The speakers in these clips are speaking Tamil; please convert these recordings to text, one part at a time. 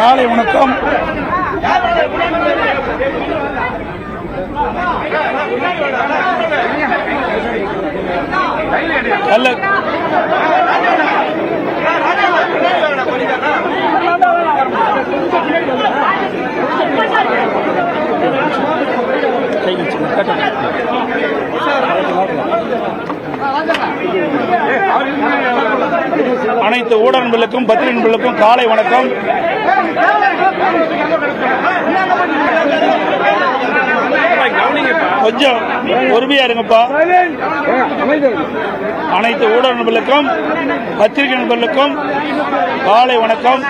காலை வணக்கம். அல்ல. அனைத்து ஊடக நண்பர்களுக்கும் பத்திரிகை நண்பர்களுக்கும் காலை வணக்கம். கொஞ்சம் பொறுமையா இருங்கப்பா. அனைத்து ஊடக நண்பர்களுக்கும் பத்திரிகை நண்பர்களுக்கும் காலை வணக்கம்.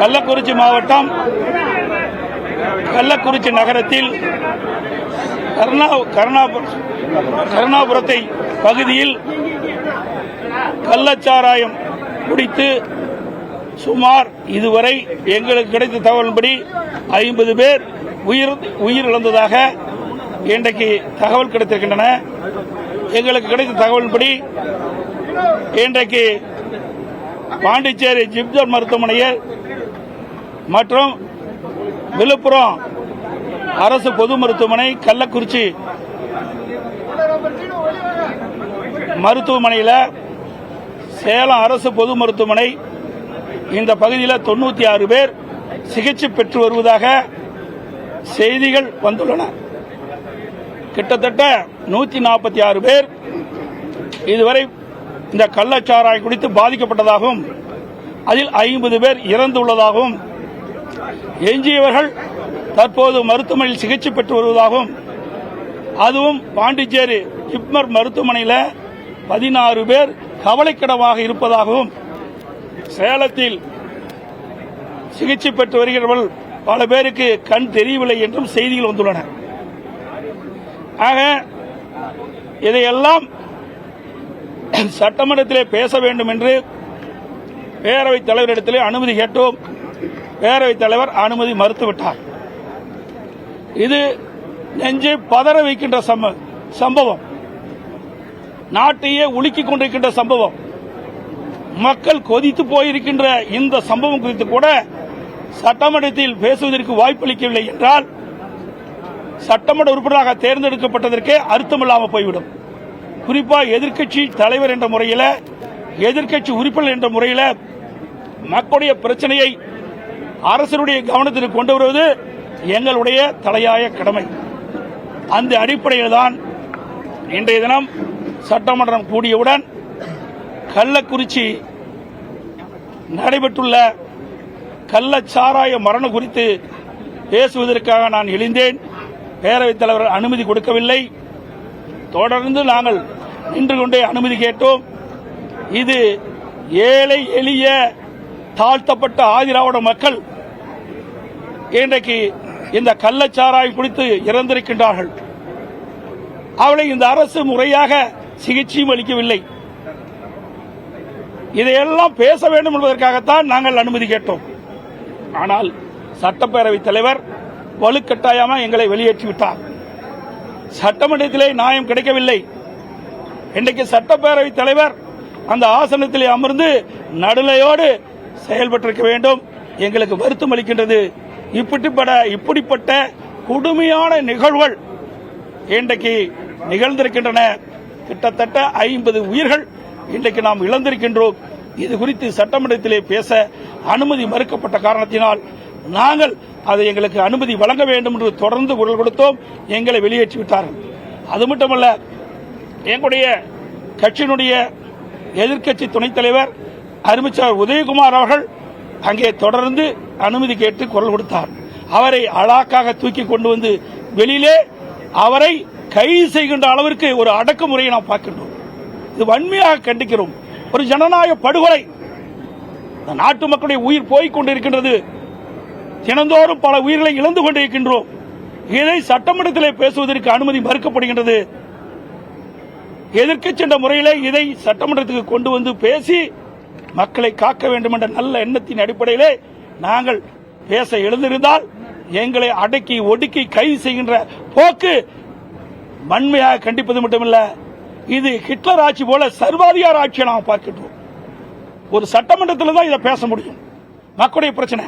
கள்ளக்குறிச்சி மாவட்டம் கள்ளக்குறிச்சி நகரத்தில் கருணா கருணாபுரம் கருணாபுரத்தை பகுதியில் கள்ளச்சாராயம் குடித்து சுமார் இதுவரை எங்களுக்கு கிடைத்த தகவலின்படி ஐம்பது பேர் உயிர் உயிரிழந்ததாக இன்றைக்கு தகவல் கிடைத்திருக்கின்றன. எங்களுக்கு கிடைத்த தகவலின்படி இன்றைக்கு பாண்டிச்சேரி ஜிப்ஜர் மருத்துவமனையில் மற்றும் விழுப்புரம் அரசு பொது மருத்துவமனை கள்ளக்குறிச்சி மருத்துவமனையில் சேலம் அரசு பொது மருத்துவமனை இந்த பகுதியில் தொண்ணூத்தி ஆறு பேர் சிகிச்சை பெற்று வருவதாக செய்திகள் வந்துள்ளன. கிட்டத்தட்ட நூத்தி நாற்பத்தி ஆறு பேர் இதுவரை இந்த கள்ளச்சாராயம் குடித்து பாதிக்கப்பட்டதாகவும் அதில் ஐம்பது பேர் இறந்துள்ளதாகவும் எஞ்சியவர்கள் தற்போது மருத்துவமனையில் சிகிச்சை பெற்று வருவதாகவும் அதுவும் பாண்டிச்சேரி ஜிப்மர் மருத்துவமனையில் பதினாறு பேர் கவலைக்கிடமாக இருப்பதாகவும் சேலத்தில் சிகிச்சை பெற்று வருகிறவர்கள் பல பேருக்கு கண் தெரியவில்லை என்றும் செய்திகள் வந்துள்ளன. ஆக இதையெல்லாம் சட்டமன்றத்திலே பேச வேண்டும் என்று பேரவைத் தலைவரிடத்திலே அனுமதி கேட்டோம். பேரவைத் தலைவர் அனுமதி மறுத்துவிட்டார். இது நெஞ்சை பதற வைக்கின்ற சம்ப- சம்பவம். நாட்டையே உலுக்கிக் கொண்டிருக்கின்ற சம்பவம். மக்கள் கொதித்து போயிருக்கின்ற இந்த சம்பவம் குறித்து கூட சட்டமன்றத்தில் பேசுவதற்கு வாய்ப்பளிக்கவில்லை என்றால் சட்டமன்ற உறுப்பினராக தேர்ந்தெடுக்கப்பட்டதற்கே அர்த்தமில்லாமல் போய்விடும். குறிப்பாக எதிர்க்கட்சி தலைவர் என்ற முறையில் எதிர்க்கட்சி உறுப்பினர் என்ற முறையில் மக்களுடைய பிரச்சனையை அரசனுடைய கவனத்திற்கு கொண்டு வருவது எங்களுடைய தலையாய கடமை. அந்த அடிப்படையில் தான் இன்றைய தினம் சட்டமன்றம் கூடியவுடன் கள்ளக்குறிச்சி நடைபெற்றுள்ள கள்ளச்சாராய மரணம் குறித்து பேசுவதற்காக நான் எழுந்தேன். பேரவைத் தலைவர் அனுமதி கொடுக்கவில்லை. தொடர்ந்து நாங்கள் நின்று கொண்டே அனுமதி கேட்டோம். இது ஏழை எளிய தாழ்த்தப்பட்ட ஆதிராவிட மக்கள் இன்றைக்கு இந்த கள்ளச்சாராயம் குடித்து இறந்திருக்கின்றார்கள். அவளை இந்த அரசு முறையாக சிகிச்சையும் அளிக்கவில்லை. இதையெல்லாம் பேச வேண்டும் என்பதற்காகத்தான் நாங்கள் அனுமதி கேட்டோம். ஆனால் சட்டப்பேரவைத் தலைவர் வலுக்கட்டாயமாக எங்களை வெளியேற்றிவிட்டார். சட்டமன்றத்திலே நியாயம் கிடைக்கவில்லை. இன்றைக்கு சட்டப்பேரவைத் தலைவர் அந்த ஆசனத்திலே அமர்ந்து நடுநிலையோடு செயல்பட்டிருக்க வேண்டும். எங்களுக்கு வருத்தம் அளிக்கின்றது. இப்படிப்பட இப்படிப்பட்ட கொடுமையான நிகழ்வுகள் இன்றைக்கு நிகழ்ந்திருக்கின்றன. கிட்டத்தட்ட ஐம்பது உயிர்கள் இன்றைக்கு நாம் இழந்திருக்கின்றோம். இது குறித்து சட்டமன்றத்திலே பேச அனுமதி மறுக்கப்பட்ட காரணத்தினால் நாங்கள் அதை எங்களுக்கு அனுமதி வழங்க வேண்டும் என்று தொடர்ந்து குரல் கொடுத்தோம். எங்களை வெளியேற்றி விட்டார்கள். அது மட்டுமல்ல எங்களுடைய கட்சியினுடைய எதிர்க்கட்சி துணைத் தலைவர் அருமைச்சர் உதயகுமார் அவர்கள் அங்கே தொடர்ந்து அனுமதி கேட்டு குரல் கொடுத்தார். அவரை அழாக்காக தூக்கி கொண்டு வந்து வெளியிலே அவரை கைது செய்கின்ற அளவிற்கு ஒரு அடக்குமுறையை நாம் பார்க்கின்றோம். இது வன்மையாக கண்டிக்கிறோம். ஒரு ஜனநாயக படுகொலை. நாட்டு மக்களுடைய உயிர் போய்க் கொண்டிருக்கின்றது. தினந்தோறும் பல உயிர்களை இழந்து கொண்டிருக்கின்றோம். இதை சட்டமன்றத்திலே பேசுவதற்கு அனுமதி மறுக்கப்படுகின்றது. எதிர்க்க சென்ற முறையிலே இதை சட்டமன்றத்துக்கு கொண்டு வந்து பேசி மக்களை காக்க வேண்டும் என்ற நல்ல எண்ணத்தின் அடிப்படையிலே நாங்கள் பேச எழுந்திருந்தால் எங்களை அடக்கி ஒடுக்கி கைது செய்கின்ற போக்கு வன்மையாக கண்டிப்பது மட்டுமில்ல இது ஹிட்லர் ஆட்சி போல சர்வாதிகார ஆட்சியை நாம் பார்க்கின்றோம். ஒரு சட்டமன்றத்தில் தான் இதை பேச முடியும். மக்களுடைய பிரச்சனை.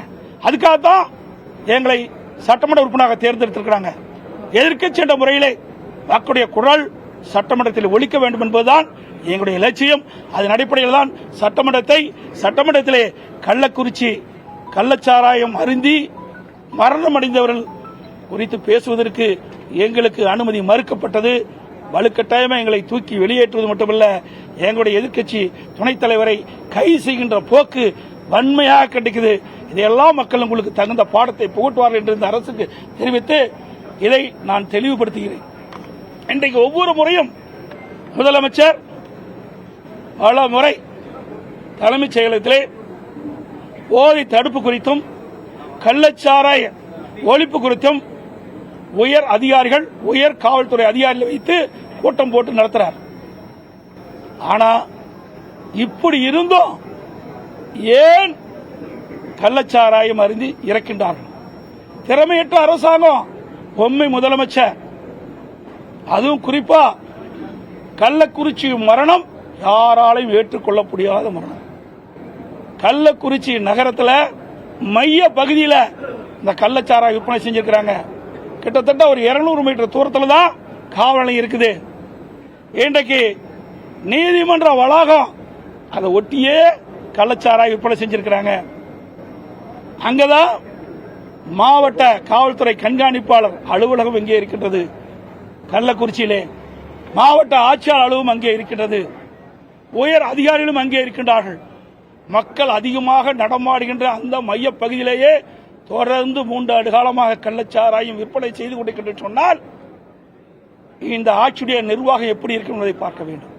அதுக்காக தான் எங்களை சட்டமன்ற உறுப்பினராக தேர்ந்தெடுத்திருக்கிறாங்க. எதிர்க்கட்சி என்ற முறையிலே மக்களுடைய குரல் சட்டமன்றத்தில் ஒழிக்க வேண்டும் என்பதுதான் எங்களுடைய லட்சியம். அதன் அடிப்படையில் தான் சட்டமன்றத்தை சட்டமன்றத்திலே கள்ளக்குறிச்சி கள்ளச்சாராயம் அருந்தி மரணம் அடைந்தவர்கள் குறித்து பேசுவதற்கு எங்களுக்கு அனுமதி மறுக்கப்பட்டது. வலுக்கட்டாயமாக எங்களை தூக்கி வெளியேற்றுவது மட்டுமல்ல எங்களுடைய எதிர்க்கட்சி துணைத் தலைவரை கைது செய்கின்ற போக்கு வன்மையாக கண்டிக்குது. இதையெல்லாம் மக்கள் உங்களுக்கு தகுந்த பாடத்தை புகட்டுவார்கள் என்று இந்த அரசுக்கு தெரிவித்து இதை நான் தெளிவுபடுத்துகிறேன். இன்றைக்கு ஒவ்வொரு முறையும் முதலமைச்சர் பல முறை தலைமைச் செயலகத்திலே போதை தடுப்பு குறித்தும் கள்ளச்சாராய ஒழிப்பு குறித்தும் உயர் அதிகாரிகள் உயர் காவல்துறை அதிகாரிகள் வைத்து கூட்டம் போட்டு நடத்துறார். ஆனா இப்படி இருந்தும் ஏன் கள்ளச்சாராயம் அறிந்து இறக்கின்றார்கள்? திறமையற்ற அரசாங்கம் பொம்மை முதலமைச்சர். அதுவும் குறிப்பா கள்ளக்குறிச்சி மரணம் யாராலையும் ஏற்றுக்கொள்ள முடியாத மரணம். கள்ளக்குறிச்சி நகரத்தில் மைய பகுதியில் இந்த கள்ளச்சாராய விற்பனை செஞ்சிருக்கிறாங்க. கிட்டத்தட்ட ஒரு 200 மீட்டர் தூரத்தில் தான் காவல் நிலையம் இருக்குது. இன்றைக்கு நீதிமன்ற வளாகம் அதை ஒட்டியே கள்ளச்சாராய் விற்பனை செஞ்சிருக்கிறாங்க. அங்கதான் மாவட்ட காவல்துறை கண்காணிப்பாளர் அலுவலகம் இங்கே இருக்கின்றது. கள்ளக்குறிச்சியிலே மாவட்ட ஆட்சியாளர் அலுவலகம் அங்கே இருக்கின்றது. உயர் அதிகாரிகளும் அங்கே இருக்கின்றார்கள். மக்கள் அதிகமாக நடமாடுகின்ற அந்த மையப்பகுதியிலேயே தொடர்ந்து மூன்று ஆண்டு காலமாக கள்ளச்சாராயம் விற்பனை செய்து கொண்டிருக்கின்ற சொன்னால் இந்த ஆட்சியுடைய நிர்வாகம் எப்படி இருக்கும் என்பதை பார்க்க வேண்டும்.